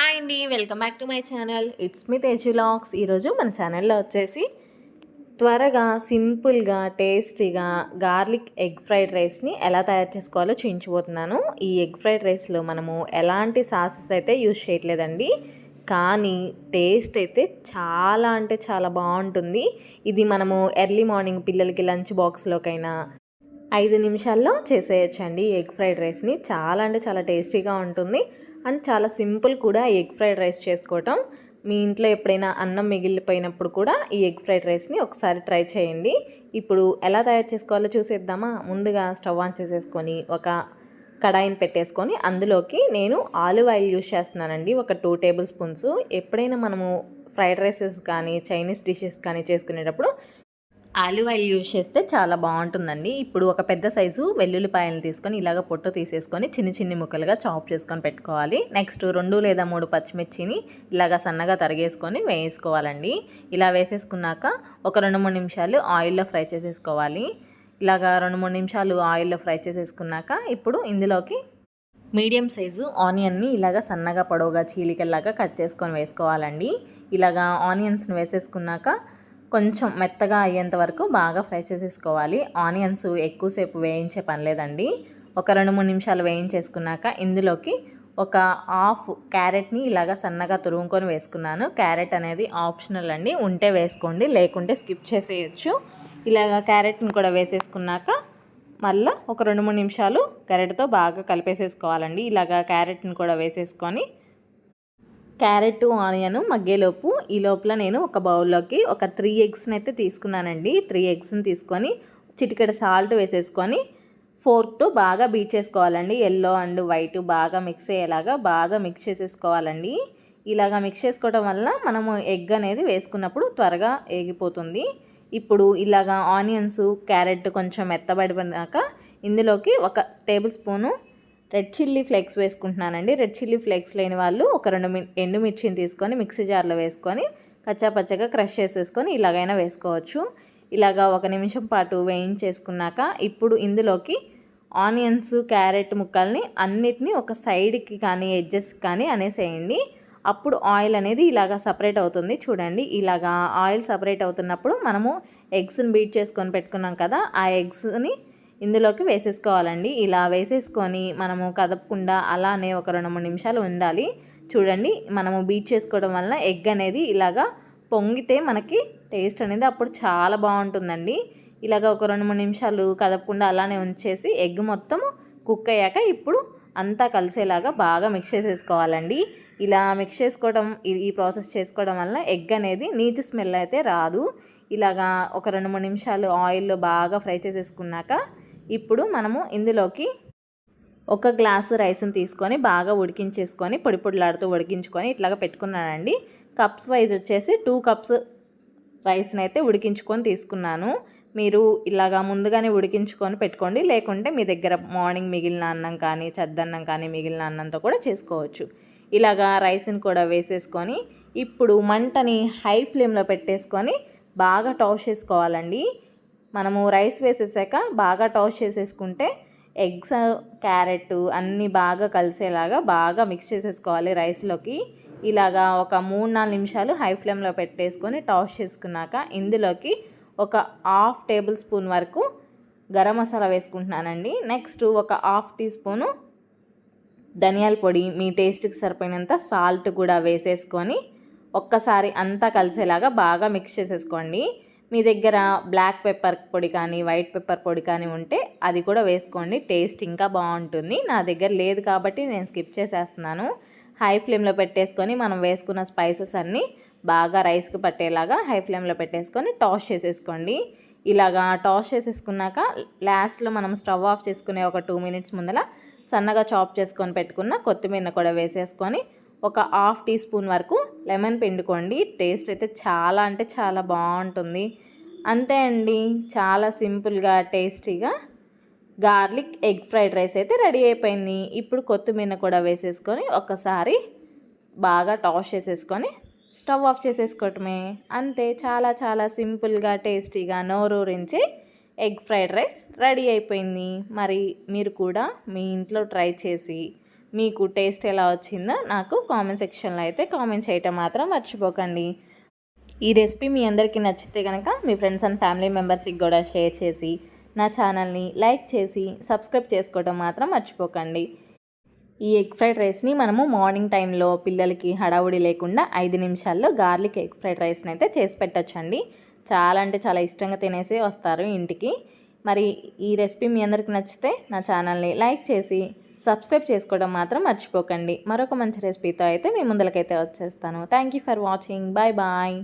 Hi అండి welcome back to my channel. It's me తేజులాక్స్ ఈరోజు మన ఛానల్లో వచ్చేసి త్వరగా సింపుల్గా టేస్టీగా గార్లిక్ ఎగ్ ఫ్రైడ్ రైస్ని ఎలా తయారు చేసుకోవాలో చూపించబోతున్నాను ఈ ఎగ్ ఫ్రైడ్ రైస్లో మనము ఎలాంటి సాసెస్ అయితే యూజ్ చేయట్లేదండి కానీ టేస్ట్ అయితే చాలా అంటే చాలా బాగుంటుంది. ఇది మనము ఎర్లీ మార్నింగ్ పిల్లలకి లంచ్ బాక్స్లోకైనా ఐదు నిమిషాల్లో చేసేయచ్చండి ఎగ్ ఫ్రైడ్ రైస్ని. చాలా అంటే చాలా టేస్టీగా ఉంటుంది. అండ్ చాలా సింపుల్ కూడా ఎగ్ ఫ్రైడ్ రైస్ చేసుకోవటం. మీ ఇంట్లో ఎప్పుడైనా అన్నం మిగిలిపోయినప్పుడు కూడా ఈ ఎగ్ ఫ్రైడ్ రైస్ని ఒకసారి ట్రై చేయండి. ఇప్పుడు ఎలా తయారు చేసుకోవాలో చూసేద్దామా? ముందుగా స్టవ్ ఆన్ చేసేసుకొని ఒక కడాయిని పెట్టేసుకొని అందులోకి నేను ఆలివ్ ఆయిల్ యూస్ చేస్తున్నానండి. ఒక టూ టేబుల్ స్పూన్స్. ఎప్పుడైనా మనము ఫ్రైడ్ రైసెస్ కానీ చైనీస్ డిషెస్ కానీ చేసుకునేటప్పుడు ఆలివ్ ఆయిల్ యూజ్ చేస్తే చాలా బాగుంటుందండి. ఇప్పుడు ఒక పెద్ద సైజు వెల్లుల్లిపాయలు తీసుకొని ఇలాగ పొట్టు తీసేసుకొని చిన్ని చిన్ని ముక్కలుగా చాప్ చేసుకొని పెట్టుకోవాలి. నెక్స్ట్ రెండు లేదా మూడు పచ్చిమిర్చిని ఇలాగ సన్నగా తరిగేసుకొని వేసుకోవాలండి. ఇలా వేసేసుకున్నాక ఒక రెండు మూడు నిమిషాలు ఆయిల్లో ఫ్రై చేసేసుకోవాలి. ఇలాగ రెండు మూడు నిమిషాలు ఆయిల్లో ఫ్రై చేసేసుకున్నాక ఇప్పుడు ఇందులోకి మీడియం సైజు ఆనియన్ని ఇలాగ సన్నగా పొడవుగా చీలికల్లాగా కట్ చేసుకొని వేసుకోవాలండి. ఇలాగా ఆనియన్స్ని వేసేసుకున్నాక కొంచెం మెత్తగా అయ్యేంత వరకు బాగా ఫ్రై చేసేసుకోవాలి. ఆనియన్స్ ఎక్కువసేపు వేయించే పని లేదండి. ఒక రెండు మూడు నిమిషాలు వేయించేసుకున్నాక ఇందులోకి ఒక హాఫ్ క్యారెట్ని ఇలాగ సన్నగా తురుముకొని వేసుకున్నాను. క్యారెట్ అనేది ఆప్షనల్ అండి. ఉంటే వేసుకోండి లేకుంటే స్కిప్ చేసేయచ్చు. ఇలాగ క్యారెట్ని కూడా వేసేసుకున్నాక మళ్ళీ ఒక రెండు మూడు నిమిషాలు క్యారెట్తో బాగా కలిపేసేసుకోవాలండి. ఇలాగ క్యారెట్ని కూడా వేసేసుకొని క్యారెట్ ఆనియన్ మగ్గేలోపు ఈ లోపల నేను ఒక బౌల్లోకి ఒక త్రీ ఎగ్స్ని అయితే తీసుకున్నానండి. త్రీ ఎగ్స్ని తీసుకొని చిటికెడ సాల్ట్ వేసేసుకొని ఫోర్క్తో బాగా బీట్ చేసుకోవాలండి. ఎల్లో అండ్ వైట్ బాగా మిక్స్ అయ్యేలాగా బాగా మిక్స్ చేసేసుకోవాలండి. ఇలాగా మిక్స్ చేసుకోవడం వల్ల మనము ఎగ్ అనేది వేసుకున్నప్పుడు త్వరగా ఏగిపోతుంది. ఇప్పుడు ఇలాగా ఆనియన్స్ క్యారెట్ కొంచెం మెత్తబడినాక ఇందులోకి ఒక tablespoon red chilli flakes వేసుకుంటున్నానండి. రెడ్ చిల్లీ ఫ్లేక్స్ లేని వాళ్ళు ఒక రెండు ఎండుమిర్చిని తీసుకొని మిక్సీ జార్లో వేసుకొని కచ్చాపచ్చగా క్రష్ చేసేసుకొని ఇలాగైనా వేసుకోవచ్చు. ఇలాగా ఒక నిమిషం పాటు వేయించేసుకున్నాక ఇప్పుడు ఇందులోకి ఆనియన్స్ క్యారెట్ ముక్కల్ని అన్నిటినీ ఒక సైడ్కి కానీ ఎడ్జెస్ కానీ అనేసేయండి. అప్పుడు ఆయిల్ అనేది ఇలాగా సపరేట్ అవుతుంది. చూడండి ఇలాగా ఆయిల్ సపరేట్ అవుతున్నప్పుడు మనము ఎగ్స్ని బీట్ చేసుకొని పెట్టుకున్నాం కదా ఆ ఎగ్స్ని ఇందులోకి వేసేసుకోవాలండి. ఇలా వేసేసుకొని మనము కదపకుండా అలానే ఒక రెండు మూడు నిమిషాలు ఉండాలి. చూడండి మనము బీట్ చేసుకోవడం వలన ఎగ్ అనేది ఇలాగా పొంగితే మనకి టేస్ట్ అనేది అప్పుడు చాలా బాగుంటుందండి. ఇలాగ ఒక రెండు మూడు నిమిషాలు కదపకుండా అలానే ఉంచేసి ఎగ్ మొత్తం కుక్ అయ్యాక ఇప్పుడు అంతా కలిసేలాగా బాగా మిక్స్ చేసేసుకోవాలండి. ఇలా మిక్స్ చేసుకోవడం ఈ ప్రాసెస్ చేసుకోవడం వల్ల ఎగ్ అనేది నీచు స్మెల్ అయితే రాదు. ఇలాగా ఒక రెండు మూడు నిమిషాలు ఆయిల్లో బాగా ఫ్రై చేసేసుకున్నాక ఇప్పుడు మనము ఇందులోకి ఒక గ్లాసు రైస్ని తీసుకొని బాగా ఉడికించేసుకొని పొడి పొడిలాడుతూ ఉడికించుకొని ఇట్లాగా పెట్టుకున్నానండి. కప్స్ వైజ్ వచ్చేసి టూ కప్స్ రైస్ని అయితే ఉడికించుకొని తీసుకున్నాను. మీరు ఇలాగా ముందుగానే ఉడికించుకొని పెట్టుకోండి. లేకుంటే మీ దగ్గర మార్నింగ్ మిగిలిన అన్నం కానీ చద్దన్నం కానీ మిగిలిన అన్నంతో కూడా చేసుకోవచ్చు. ఇలాగా రైస్ని కూడా వేసేసుకొని ఇప్పుడు మంటని హై ఫ్లేమ్లో పెట్టేసుకొని బాగా టాస్ చేసుకోవాలండి. మనము రైస్ వేసేసాక బాగా టాస్ చేసేసుకుంటే ఎగ్స్ క్యారెట్ అన్నీ బాగా కలిసేలాగా బాగా మిక్స్ చేసేసుకోవాలి రైస్లోకి. ఇలాగా ఒక మూడు నాలుగు నిమిషాలు హై ఫ్లేమ్లో పెట్టేసుకొని టాస్ చేసుకున్నాక ఇందులోకి ఒక హాఫ్ టేబుల్ స్పూన్ వరకు గరం మసాలా వేసుకుంటున్నానండి. నెక్స్ట్ ఒక హాఫ్ టీ స్పూను ధనియాల పొడి మీ టేస్ట్కి సరిపోయినంత సాల్ట్ కూడా వేసేసుకొని ఒక్కసారి అంతా కలిసేలాగా బాగా మిక్స్ చేసేసుకోండి. మీ దగ్గర బ్లాక్ పెప్పర్ పొడి కానీ వైట్ పెప్పర్ పొడి కానీ ఉంటే అది కూడా వేసుకోండి. టేస్ట్ ఇంకా బాగుంటుంది. నా దగ్గర లేదు కాబట్టి నేను స్కిప్ చేసేస్తున్నాను. హై ఫ్లేమ్లో పెట్టేసుకొని మనం వేసుకున్న స్పైసెస్ అన్నీ బాగా రైస్కి పట్టేలాగా హై ఫ్లేమ్లో పెట్టేసుకొని టాస్ చేసేసుకోండి. ఇలాగా టాస్ చేసేసుకున్నాక లాస్ట్లో మనం స్టవ్ ఆఫ్ చేసుకునే ఒక టూ మినిట్స్ ముందర సన్నగా చాప్ చేసుకొని పెట్టుకున్న కొత్తిమీర కూడా వేసేసుకొని ఒక హాఫ్ టీ స్పూన్ వరకు లెమన్ పిండుకోండి. టేస్ట్ అయితే చాలా అంటే చాలా బాగుంటుంది. అంతే అండి. చాలా సింపుల్గా టేస్టీగా గార్లిక్ ఎగ్ ఫ్రైడ్ రైస్ అయితే రెడీ అయిపోయింది. ఇప్పుడు కొత్తిమీర కూడా వేసేసుకొని ఒకసారి బాగా టాస్ చేసేసుకొని స్టవ్ ఆఫ్ చేసేసుకోవటమే. అంతే. చాలా చాలా సింపుల్గా టేస్టీగా నోరూరించి ఎగ్ ఫ్రైడ్ రైస్ రెడీ అయిపోయింది. మరి మీరు కూడా మీ ఇంట్లో ట్రై చేసి మీకు టేస్ట్ ఎలా వచ్చిందో నాకు కామెంట్ సెక్షన్లో అయితే కామెంట్ చేయటం మాత్రం మర్చిపోకండి. ఈ రెసిపీ మీ అందరికీ నచ్చితే కనుక మీ ఫ్రెండ్స్ అండ్ ఫ్యామిలీ మెంబర్స్కి కూడా షేర్ చేసి నా ఛానల్ని లైక్ చేసి సబ్స్క్రైబ్ చేసుకోవడం మాత్రం మర్చిపోకండి. ఈ ఎగ్ ఫ్రైడ్ రైస్ని మనము మార్నింగ్ టైంలో పిల్లలకి హడావుడి లేకుండా ఐదు నిమిషాల్లో గార్లిక్ ఎగ్ ఫ్రైడ్ రైస్ని అయితే చేసి పెట్టచ్చండి. చాలా అంటే చాలా ఇష్టంగా తినేసి వస్తారు ఇంటికి. మరి ఈ రెసిపీ మీ అందరికి నచ్చితే నా ఛానల్ని లైక్ చేసి సబ్స్క్రైబ్ చేసుకోవడం మాత్రం మర్చిపోకండి. మరొక మంచి రెసిపీతో అయితే మీ ముందలకైతే వచ్చేస్తాను. Thank you for watching bye bye